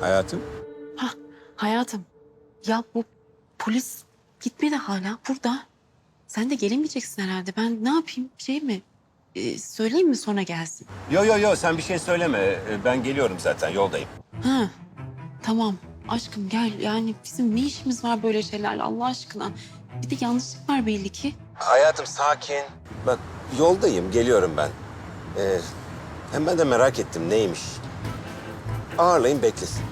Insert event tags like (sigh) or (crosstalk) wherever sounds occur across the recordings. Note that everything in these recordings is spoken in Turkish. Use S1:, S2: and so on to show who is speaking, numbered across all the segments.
S1: Hayatım?
S2: Ha hayatım. Ya bu polis gitmedi hala burada. Sen de gelemeyeceksin herhalde. Ben ne yapayım? Şey mi? Ee, söyleyeyim mi sonra gelsin?
S1: Yo yo yo sen bir şey söyleme. Ee, Ben geliyorum zaten yoldayım.
S2: Ha tamam. Aşkım gel. Yani bizim ne işimiz var böyle şeylerle Allah aşkına? Bir de yanlışlık var belli ki.
S1: Hayatım sakin. Bak yoldayım geliyorum ben. Ee, hem ben de merak ettim neymiş. Ağırlayın beklesin.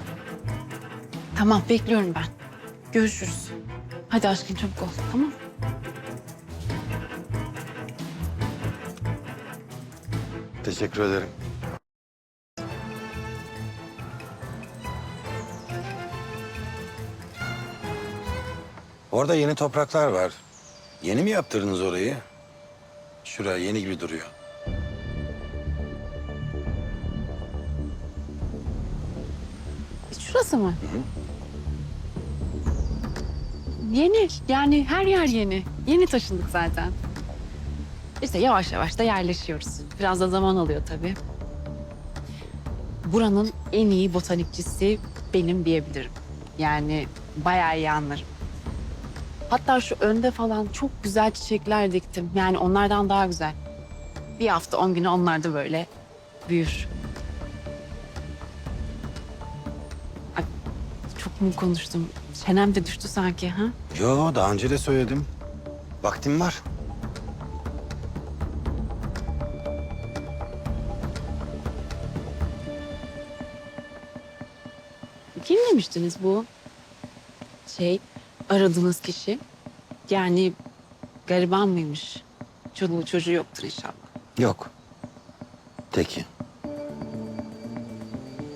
S2: Tamam bekliyorum ben. Görüşürüz. Hadi aşkım çabuk ol tamam
S3: Teşekkür ederim. Orada yeni topraklar var. Yeni mi yaptırdınız orayı? Şuraya yeni gibi duruyor.
S2: Şurası mı? Yeni. Yani her yer yeni. Yeni taşındık zaten. İşte yavaş yavaş da yerleşiyoruz. Biraz da zaman alıyor tabii. Buranın en iyi botanikçisi benim diyebilirim. Yani bayağı iyi anlarım. Hatta şu önde falan çok güzel çiçekler diktim. Yani onlardan daha güzel. Bir hafta on güne onlar da böyle büyür. Mu konuştum? Çenem de düştü sanki ha?
S3: Yo daha önce de söyledim. Vaktim var.
S2: Kim demiştiniz bu? Şey, aradığınız kişi. Yani gariban mıymış? Çoluğu çocuğu yoktur inşallah.
S3: Yok. Teki.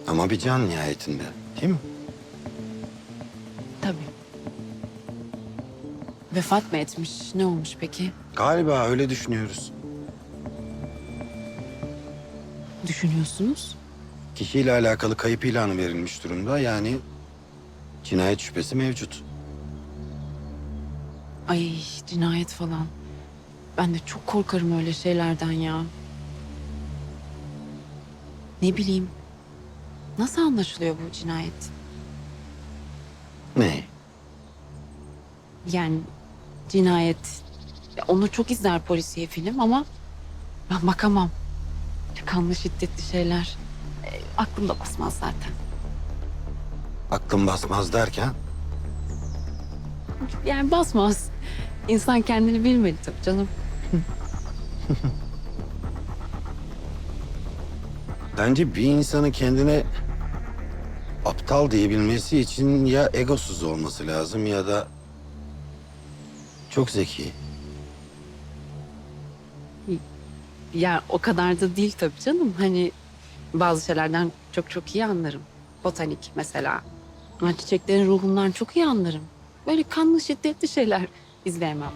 S3: Ama bir can nihayetinde. Değil mi?
S2: Vefat mı etmiş? Ne olmuş peki?
S3: Galiba öyle düşünüyoruz.
S2: Düşünüyorsunuz?
S3: Kişiyle alakalı kayıp ilanı verilmiş durumda. Yani cinayet şüphesi mevcut.
S2: Ay cinayet falan. Ben de çok korkarım öyle şeylerden ya. Ne bileyim. Nasıl anlaşılıyor bu cinayet?
S3: Ne?
S2: Yani cinayet. Ya Onu çok izler polisiye film ama ben bakamam. Kanlı şiddetli şeyler. E, aklımda basmaz zaten.
S3: Aklım basmaz derken
S2: Yani basmaz. İnsan kendini bilmeli tabii canım. (laughs)
S3: bence bir insanın kendine aptal diyebilmesi için ya egosuz olması lazım ya da çok zeki.
S2: Ya o kadar da değil tabii canım. Hani bazı şeylerden çok çok iyi anlarım. Botanik mesela. Ben çiçeklerin ruhundan çok iyi anlarım. Böyle kanlı şiddetli şeyler izleyemem.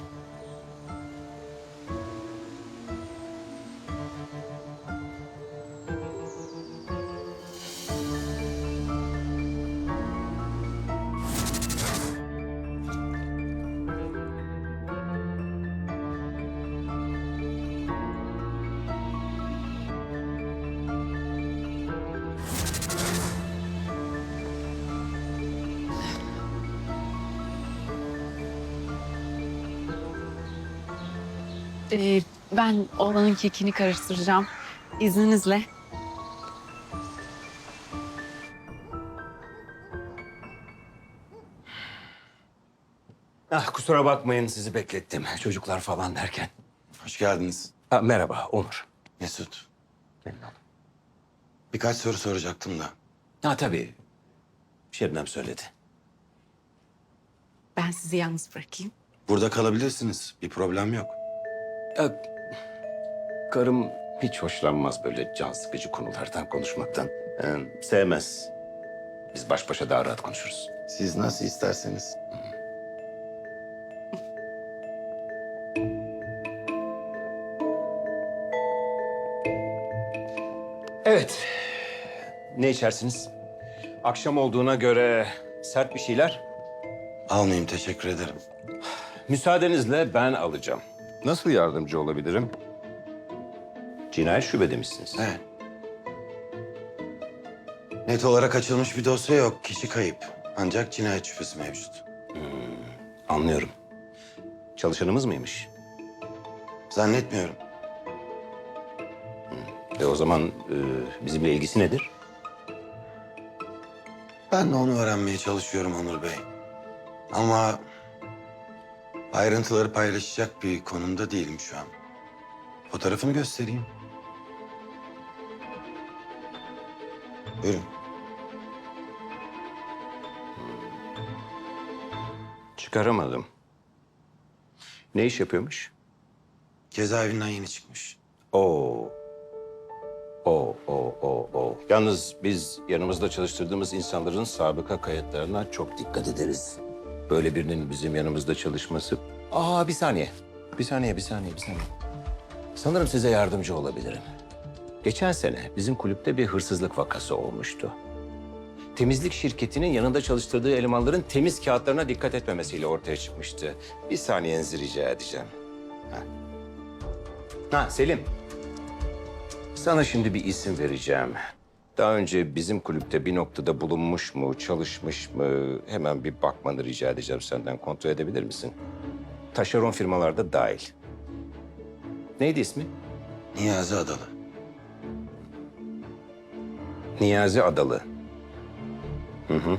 S2: Ee, ben oğlanın kekini karıştıracağım. İzninizle.
S1: Ah kusura bakmayın sizi beklettim. Çocuklar falan derken.
S3: Hoş geldiniz.
S1: Ha, merhaba Onur.
S3: Mesut. Birkaç soru soracaktım da.
S1: Ha tabii. Şebnem söyledi.
S2: Ben sizi yalnız bırakayım.
S3: Burada kalabilirsiniz. Bir problem yok.
S1: Ya, karım hiç hoşlanmaz böyle can sıkıcı konulardan konuşmaktan. Ee, sevmez. Biz baş başa daha rahat konuşuruz.
S3: Siz nasıl isterseniz.
S1: Evet. Ne içersiniz? Akşam olduğuna göre sert bir şeyler.
S3: Almayayım teşekkür ederim.
S1: Müsaadenizle ben alacağım. Nasıl yardımcı olabilirim? Cinayet şube demişsiniz.
S3: Evet. Net olarak açılmış bir dosya yok. Kişi kayıp. Ancak cinayet şüphesi mevcut.
S1: Anlıyorum. Çalışanımız mıymış?
S3: Zannetmiyorum.
S1: E o zaman e, bizimle ilgisi nedir?
S3: Ben de onu öğrenmeye çalışıyorum Onur Bey. Ama ayrıntıları paylaşacak bir konumda değilim şu an. Fotoğrafını göstereyim. Buyurun.
S1: Çıkaramadım. Ne iş yapıyormuş?
S3: Cezaevinden yeni çıkmış.
S1: Oo. O, o, o, o. Yalnız biz yanımızda çalıştırdığımız insanların sabıka kayıtlarına çok dikkat ederiz. Böyle birinin bizim yanımızda çalışması... Aa bir saniye. Bir saniye, bir saniye, bir saniye. Sanırım size yardımcı olabilirim. Geçen sene bizim kulüpte bir hırsızlık vakası olmuştu. Temizlik şirketinin yanında çalıştırdığı elemanların temiz kağıtlarına dikkat etmemesiyle ortaya çıkmıştı. Bir saniyenizi rica edeceğim. Ha, ha Selim. Sana şimdi bir isim vereceğim. Daha önce bizim kulüpte bir noktada bulunmuş mu, çalışmış mı? Hemen bir bakmanı rica edeceğim senden. Kontrol edebilir misin? Taşeron firmalarda dahil. Neydi ismi?
S3: Niyazi Adalı.
S1: Niyazi Adalı. Hı hı.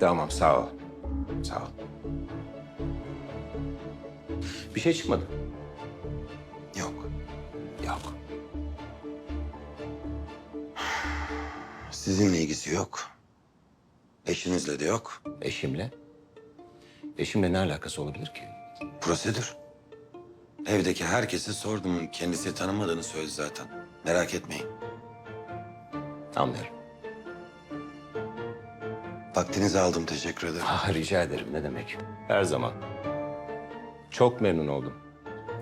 S1: Tamam, sağ ol. Sağ ol. Bir şey çıkmadı.
S3: Yok. Sizinle ilgisi yok. Eşinizle de yok.
S1: Eşimle? Eşimle ne alakası olabilir ki?
S3: Prosedür. Evdeki herkese sordum. Kendisi tanımadığını söyledi zaten. Merak etmeyin.
S1: Anlıyorum.
S3: Vaktinizi aldım. Teşekkür ederim.
S1: Ah, rica ederim ne demek. Her zaman. Çok memnun oldum.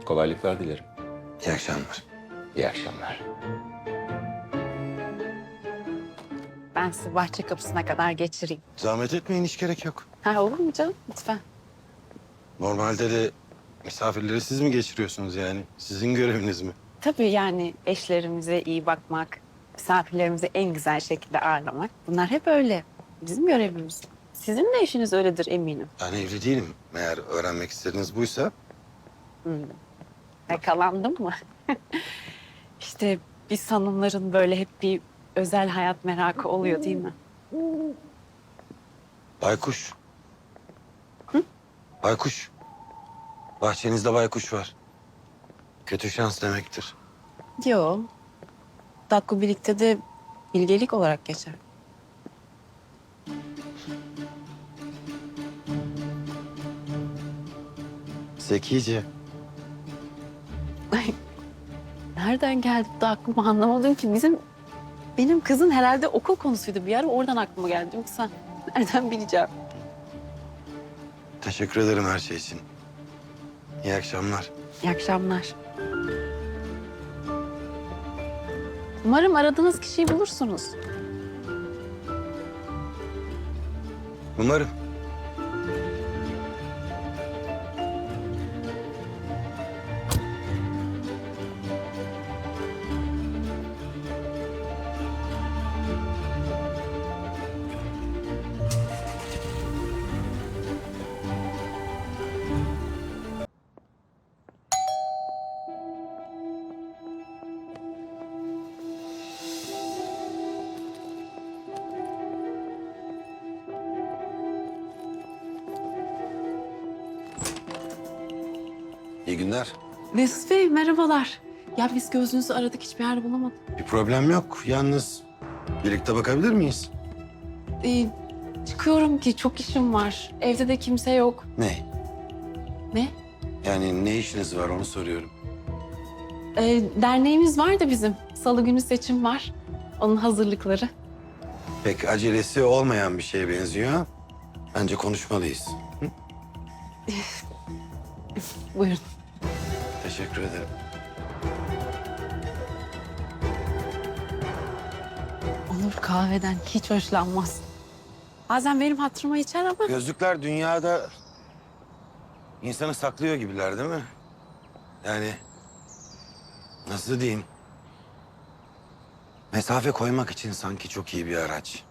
S1: Kolaylıklar dilerim.
S3: İyi akşamlar.
S1: İyi akşamlar.
S2: Ben sizi bahçe kapısına kadar geçireyim.
S3: Zahmet etmeyin. Hiç gerek yok.
S2: Ha olur mu canım? Lütfen.
S3: Normalde de misafirleri siz mi geçiriyorsunuz yani? Sizin göreviniz mi?
S2: Tabii yani eşlerimize iyi bakmak, misafirlerimizi en güzel şekilde ağırlamak. Bunlar hep öyle. Bizim görevimiz. Sizin de eşiniz öyledir eminim.
S3: Ben evli değilim. Eğer öğrenmek istediğiniz buysa
S2: Yakalandım mı? (laughs) işte biz hanımların böyle hep bir özel hayat merakı oluyor değil mi?
S3: baykuş. Baykuş. Bahçenizde baykuş var. Kötü şans demektir.
S2: Yo. Dakku birlikte de bilgelik olarak geçer.
S3: Zekice.
S2: Nereden geldi bu da aklıma anlamadım ki. Bizim benim kızın herhalde okul konusuydu bir ara oradan aklıma geldi. Yoksa nereden bileceğim?
S3: Teşekkür ederim her şey için. İyi akşamlar.
S2: İyi akşamlar. Umarım aradığınız kişiyi bulursunuz.
S3: Umarım. Günler.
S2: Mesut Bey merhabalar. Ya biz gözünüzü aradık hiçbir yer bulamadık.
S3: Bir problem yok. Yalnız birlikte bakabilir miyiz?
S2: Ee, çıkıyorum ki çok işim var. Evde de kimse yok.
S3: Ne?
S2: Ne?
S3: Yani ne işiniz var onu soruyorum.
S2: Ee, derneğimiz var da bizim. Salı günü seçim var. Onun hazırlıkları.
S3: Pek acelesi olmayan bir şeye benziyor. Bence konuşmalıyız.
S2: Buyurun.
S3: Teşekkür ederim.
S2: Onur kahveden hiç hoşlanmaz. Bazen benim hatırıma içer ama
S3: Gözlükler dünyada insanı saklıyor gibiler değil mi? Yani nasıl diyeyim? Mesafe koymak için sanki çok iyi bir araç.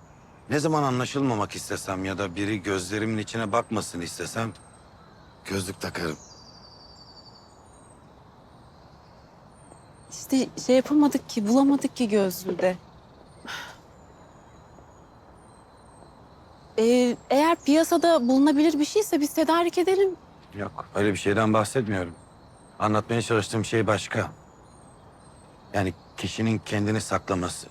S3: Ne zaman anlaşılmamak istesem ya da biri gözlerimin içine bakmasın istesem gözlük takarım.
S2: İşte şey yapamadık ki, bulamadık ki gözlüğü. Ee, eğer piyasada bulunabilir bir şeyse biz tedarik edelim.
S3: Yok öyle bir şeyden bahsetmiyorum. Anlatmaya çalıştığım şey başka. Yani kişinin kendini saklaması.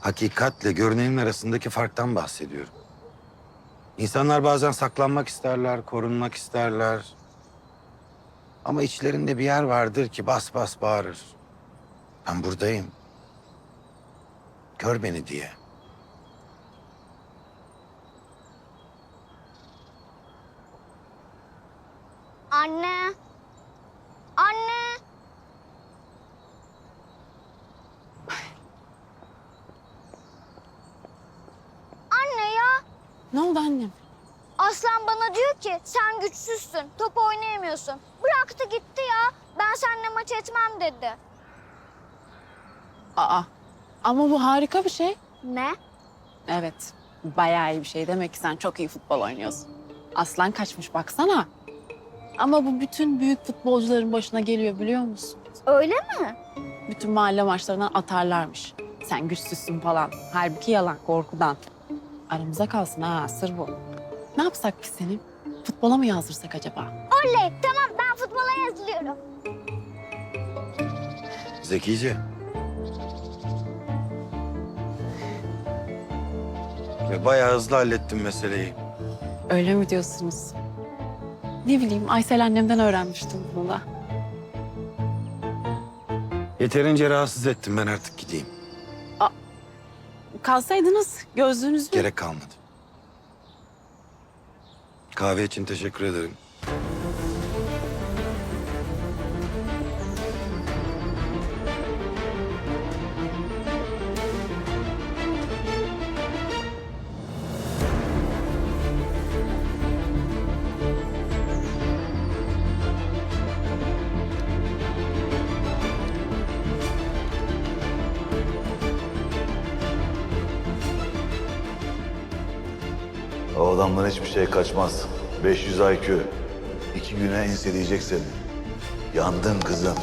S3: Hakikatle görünenin arasındaki farktan bahsediyorum. İnsanlar bazen saklanmak isterler, korunmak isterler. Ama içlerinde bir yer vardır ki bas bas bağırır. Ben buradayım. Gör beni diye.
S4: Anne. Anne. Anne ya.
S2: Ne oldu annem?
S4: Aslan bana diyor ki sen güçsüzsün. Top oynayamıyorsun. Bıraktı gitti ya. Ben seninle maç etmem dedi.
S2: Aa, ama bu harika bir şey.
S4: Ne?
S2: Evet, bayağı iyi bir şey. Demek ki sen çok iyi futbol oynuyorsun. Aslan kaçmış baksana. Ama bu bütün büyük futbolcuların başına geliyor biliyor musun?
S4: Öyle mi?
S2: Bütün mahalle maçlarından atarlarmış. Sen güçsüzsün falan. Halbuki yalan, korkudan. Aramıza kalsın ha, sır bu. Ne yapsak biz seni? Futbola mı yazdırsak acaba?
S4: Oley tamam ben futbola yazılıyorum.
S3: Zekice. Ve bayağı hızlı hallettim meseleyi.
S2: Öyle mi diyorsunuz? Ne bileyim, Aysel annemden öğrenmiştim bunu da.
S3: Yeterince rahatsız ettim ben artık gideyim.
S2: Kalsaydınız gözlüğünüzü...
S3: Gerek kalmadı. Kahve için teşekkür ederim.
S5: Hiçbir şey kaçmaz. 500 IQ. İki güne enseleyecek seni. Yandın kızım.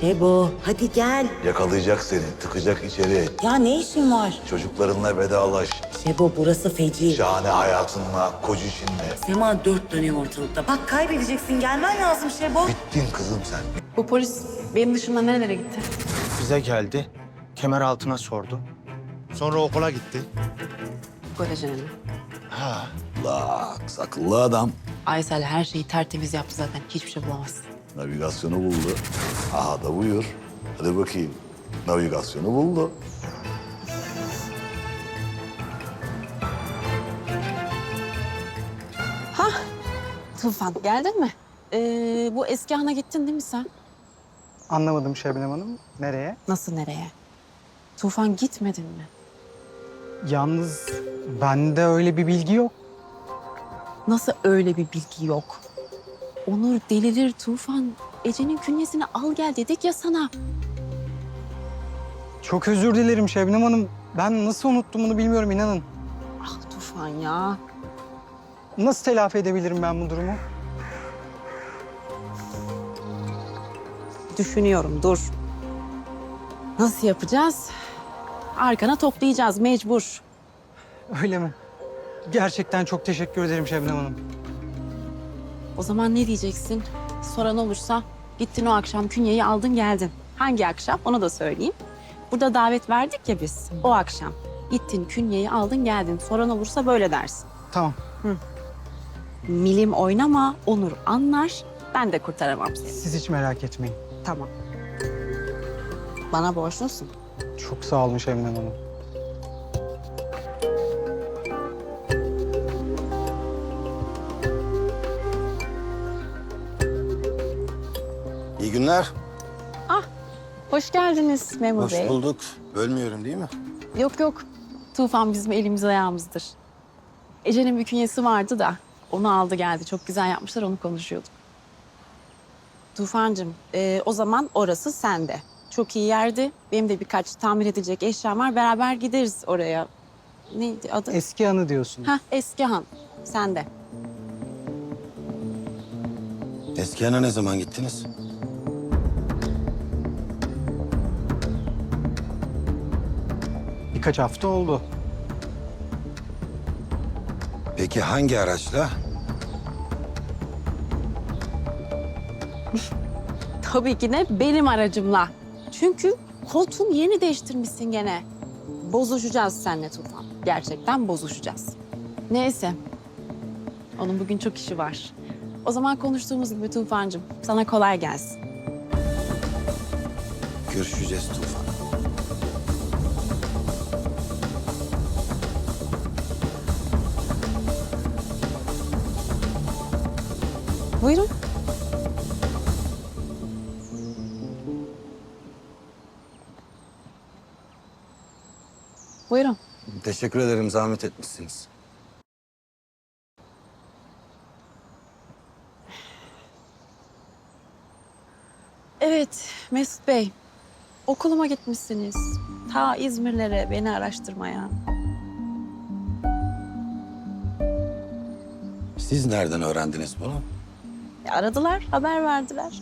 S6: Şebo, hadi gel.
S5: Yakalayacak seni, tıkacak içeri.
S6: Ya ne işin var?
S5: Çocuklarınla vedalaş.
S6: Şebo, burası feci.
S5: Şahane hayatınla, koca işinle.
S6: Sema dört dönüyor ortalıkta. Bak kaybedeceksin, gelmen lazım Şebo.
S5: Bittin kızım sen.
S2: Bu polis benim dışında nerelere gitti?
S7: Bize geldi. Kemer altına sordu. Sonra okula gitti.
S2: Kolejine mi?
S7: Ha.
S5: Laks, akıllı adam.
S2: Aysel her şeyi tertemiz yaptı zaten. Hiçbir şey bulamazsın.
S5: Navigasyonu buldu. Aha da buyur. Hadi bakayım. Navigasyonu buldu.
S2: Tufan geldin mi? Ee, bu eski hana gittin değil mi sen?
S8: Anlamadım Şebnem Hanım. Nereye?
S2: Nasıl nereye? Tufan gitmedin mi?
S8: Yalnız bende öyle bir bilgi yok.
S2: Nasıl öyle bir bilgi yok? Onur delirir Tufan. Ece'nin künyesini al gel dedik ya sana.
S8: Çok özür dilerim Şebnem Hanım. Ben nasıl unuttum bunu bilmiyorum inanın.
S2: Ah Tufan ya.
S8: Nasıl telafi edebilirim ben bu durumu?
S2: Düşünüyorum dur. Nasıl yapacağız? Arkana toplayacağız mecbur.
S8: Öyle mi? Gerçekten çok teşekkür ederim Şebnem Hanım.
S2: O zaman ne diyeceksin? Soran olursa gittin o akşam künyeyi aldın geldin. Hangi akşam onu da söyleyeyim. Burada davet verdik ya biz. O akşam gittin künyeyi aldın geldin. Soran olursa böyle dersin.
S8: Tamam.
S2: Milim oynama, Onur anlar. Ben de kurtaramam seni.
S8: Siz hiç merak etmeyin.
S2: Tamam. Bana borçlusun.
S8: Çok sağ olun Şebnem Hanım.
S3: İyi günler.
S2: Hoş geldiniz Memur
S3: Hoş
S2: Bey.
S3: bulduk. Bölmüyorum değil mi?
S2: Yok yok. Tufan bizim elimiz ayağımızdır. Ece'nin bir künyesi vardı da onu aldı geldi. Çok güzel yapmışlar onu konuşuyorduk. Tufancığım e, o zaman orası sende. çok iyi yerdi. Benim de birkaç tamir edilecek eşyam var. Beraber gideriz oraya. Neydi adı?
S8: Eski anı diyorsun.
S2: Hah Eski Han. Sen de.
S3: Eski yana ne zaman gittiniz?
S8: Birkaç hafta oldu.
S3: Peki hangi araçla? (laughs)
S2: Tabii ki de benim aracımla. Çünkü koltuğumu yeni değiştirmişsin gene. Bozuşacağız seninle Tufan. Gerçekten bozuşacağız. Neyse. Onun bugün çok işi var. O zaman konuştuğumuz gibi Tufancığım. Sana kolay gelsin.
S3: Görüşeceğiz Tufan.
S2: Buyurun. Buyurun.
S3: Teşekkür ederim zahmet etmişsiniz.
S2: Evet Mesut Bey. Okuluma gitmişsiniz. Ta İzmirlere beni araştırmaya.
S3: Siz nereden öğrendiniz bunu?
S2: Aradılar, haber verdiler.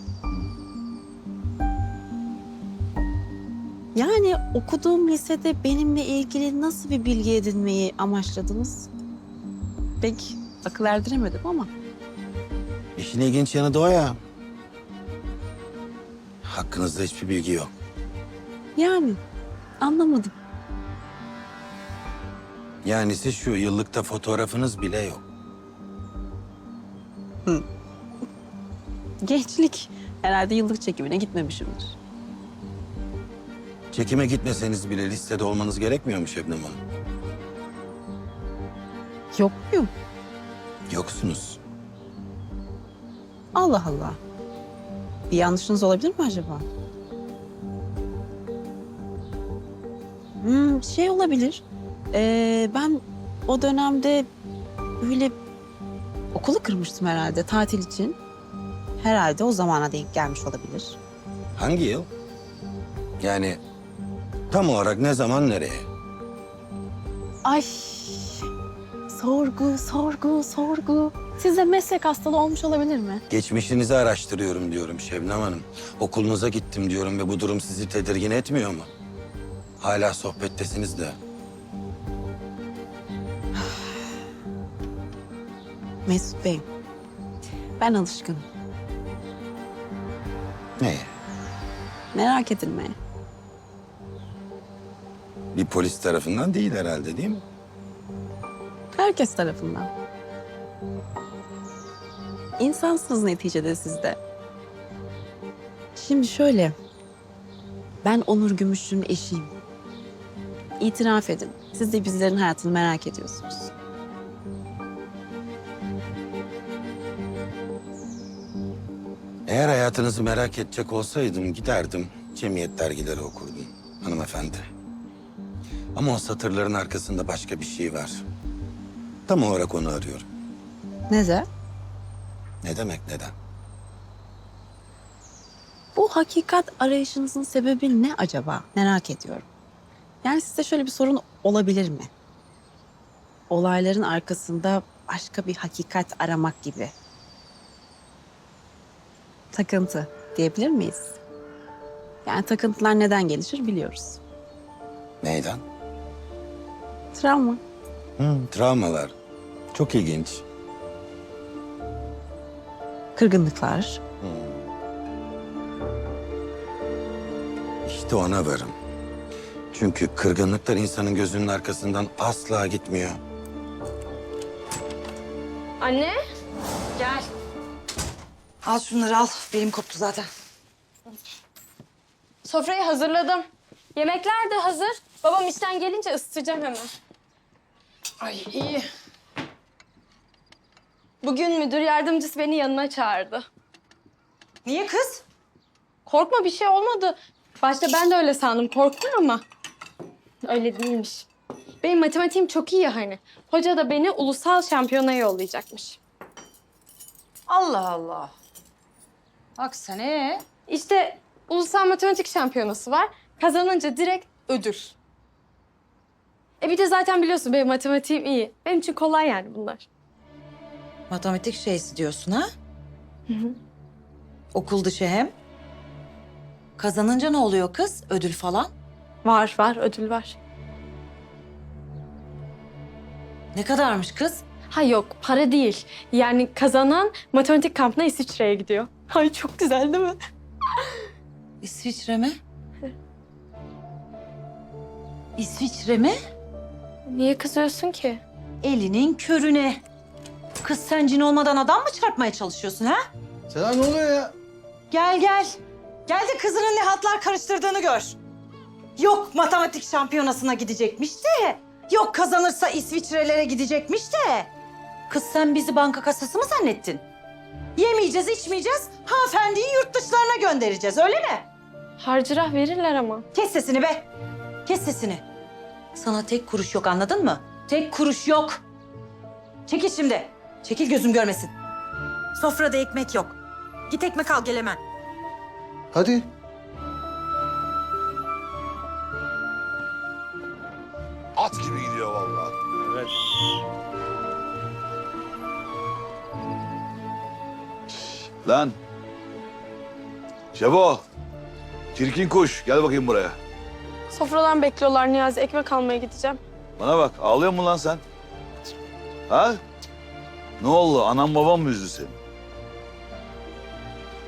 S2: Yani okuduğum lisede benimle ilgili nasıl bir bilgi edinmeyi amaçladınız? Pek akıl erdiremedim ama.
S3: İşin ilginç yanı da o ya. Hakkınızda hiçbir bilgi yok.
S2: Yani anlamadım.
S3: Yani siz şu yıllıkta fotoğrafınız bile yok.
S2: Gençlik. Herhalde yıllık çekimine gitmemişimdir.
S3: Çekime gitmeseniz bile listede olmanız gerekmiyor mu Şebnem Hanım?
S2: Yok muyum?
S3: Yoksunuz.
S2: Allah Allah. Bir yanlışınız olabilir mi acaba? Hmm, şey olabilir. Ee, ben o dönemde böyle okulu kırmıştım herhalde tatil için. Herhalde o zamana denk gelmiş olabilir.
S3: Hangi yıl? Yani tam olarak ne zaman nereye?
S2: Ay sorgu, sorgu, sorgu. Size meslek hastalığı olmuş olabilir mi?
S3: Geçmişinizi araştırıyorum diyorum Şebnem Hanım. Okulunuza gittim diyorum ve bu durum sizi tedirgin etmiyor mu? Hala sohbettesiniz de. (sighs)
S2: Mesut Bey, ben alışkınım.
S3: Neye?
S2: Merak edilmeye.
S3: Bir polis tarafından değil herhalde değil mi?
S2: Herkes tarafından. İnsansınız neticede siz de. Şimdi şöyle. Ben Onur Gümüş'ün eşiyim. İtiraf edin. Siz de bizlerin hayatını merak ediyorsunuz.
S3: Eğer hayatınızı merak edecek olsaydım giderdim cemiyet dergileri okurdum hanımefendi. Ama o satırların arkasında başka bir şey var. Tam olarak onu arıyorum.
S2: Neden?
S3: Ne demek neden?
S2: Bu hakikat arayışınızın sebebi ne acaba? Merak ediyorum. Yani size şöyle bir sorun olabilir mi? Olayların arkasında başka bir hakikat aramak gibi. Takıntı diyebilir miyiz? Yani takıntılar neden gelişir biliyoruz.
S3: Neyden?
S2: Travma.
S3: Hı, travmalar. Çok ilginç.
S2: Kırgınlıklar.
S3: İşte ona varım. Çünkü kırgınlıklar insanın gözünün arkasından asla gitmiyor.
S9: Anne.
S6: Al şunları al. Benim koptu zaten.
S9: Sofrayı hazırladım. Yemekler de hazır. Babam işten gelince ısıtacağım hemen.
S6: Ay iyi.
S9: Bugün müdür yardımcısı beni yanına çağırdı.
S6: Niye kız?
S9: Korkma bir şey olmadı. Başta ben de öyle sandım. Korktum ama öyle değilmiş. Benim matematiğim çok iyi ya hani. Hoca da beni ulusal şampiyonaya yollayacakmış.
S6: Allah Allah. Bak sen ee?
S9: İşte Ulusal matematik şampiyonası var. Kazanınca direkt ödül. E bir de zaten biliyorsun benim matematiğim iyi. Benim için kolay yani bunlar.
S6: Matematik şeysi diyorsun ha? Okul dışı hem. Kazanınca ne oluyor kız? Ödül falan.
S9: Var var ödül var.
S6: Ne kadarmış kız?
S9: Ha yok para değil. Yani kazanan matematik kampına İsviçre'ye gidiyor. Ay çok güzel değil mi?
S6: İsviçre mi? İsviçre mi?
S9: Niye kızıyorsun ki?
S6: Elinin körüne. Kız sen cin olmadan adam mı çarpmaya çalışıyorsun ha?
S7: Seda ne oluyor ya?
S6: Gel gel. Gel de kızının ne hatlar karıştırdığını gör. Yok matematik şampiyonasına gidecekmiş de. Yok kazanırsa İsviçrelere gidecekmiş de. Kız sen bizi banka kasası mı zannettin? Yemeyeceğiz, içmeyeceğiz. Hanımefendiyi yurt dışlarına göndereceğiz öyle mi?
S9: Harcırah verirler ama.
S6: Kes sesini be. Kes sesini. Sana tek kuruş yok anladın mı? Tek kuruş yok. Çekil şimdi. Çekil gözüm görmesin. Sofrada ekmek yok. Git ekmek al gel hemen.
S5: Hadi. At gibi gidiyor vallahi.
S7: Evet.
S5: Lan. Şebo. Çirkin kuş. Gel bakayım buraya.
S9: Sofradan bekliyorlar Niyazi. Ekmek almaya gideceğim.
S5: Bana bak. Ağlıyor mu lan sen? Ha? Ne oldu? Anam babam mı üzdü seni?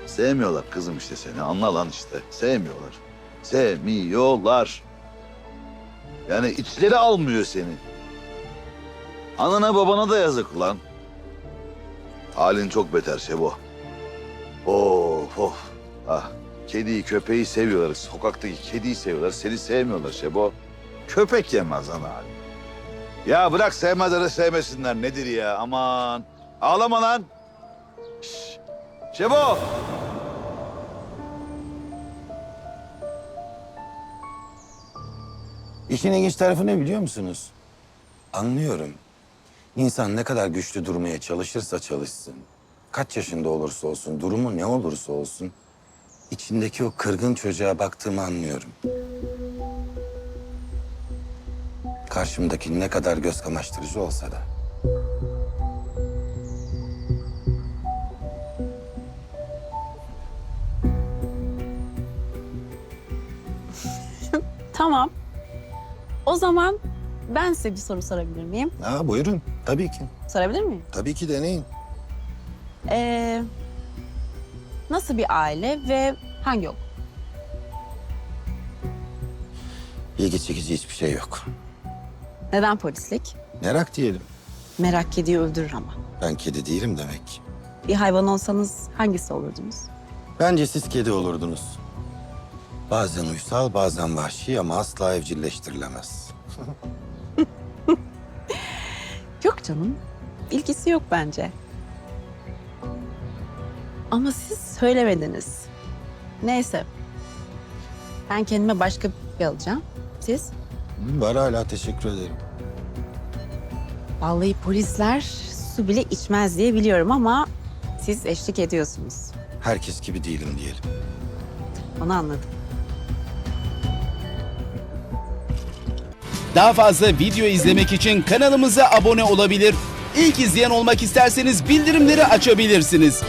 S5: Sevmiyorlar kızım işte seni. Anla lan işte. Sevmiyorlar. Sevmiyorlar. Yani içleri almıyor seni. Anana babana da yazık lan. Halin çok beter Şebo. Of of. Ah. Kediyi köpeği seviyorlar. Sokaktaki kediyi seviyorlar. Seni sevmiyorlar Şebo. Köpek yemez ana hali. Ya bırak sevmezleri sevmesinler. Nedir ya aman. Ağlama lan. Şş. Şebo.
S3: İşin ilginç tarafı ne biliyor musunuz? Anlıyorum. İnsan ne kadar güçlü durmaya çalışırsa çalışsın, kaç yaşında olursa olsun, durumu ne olursa olsun, içindeki o kırgın çocuğa baktığımı anlıyorum. Karşımdaki ne kadar göz kamaştırıcı olsa da. (laughs)
S2: Tamam. O zaman ben size bir soru sorabilir miyim?
S3: Ha buyurun, tabii ki.
S2: Sorabilir miyim?
S3: Tabii ki deneyin.
S2: Ee, nasıl bir aile ve hangi okul?
S3: İlgi çekici hiçbir şey yok.
S2: Neden polislik?
S3: Merak diyelim.
S2: Merak kediyi öldürür ama.
S3: Ben kedi değilim demek.
S2: Bir hayvan olsanız hangisi olurdunuz?
S3: Bence siz kedi olurdunuz. Bazen uysal, bazen vahşi ama asla evcilleştirilemez. (laughs)
S2: Yok canım. İlgisi yok bence. Ama siz söylemediniz. Neyse. Ben kendime başka bir alacağım. Siz?
S3: Var hala teşekkür ederim.
S2: Vallahi polisler su bile içmez diye biliyorum ama siz eşlik ediyorsunuz.
S3: Herkes gibi değilim diyelim.
S2: Onu anladım.
S10: Daha fazla video izlemek için kanalımıza abone olabilir. İlk izleyen olmak isterseniz bildirimleri açabilirsiniz.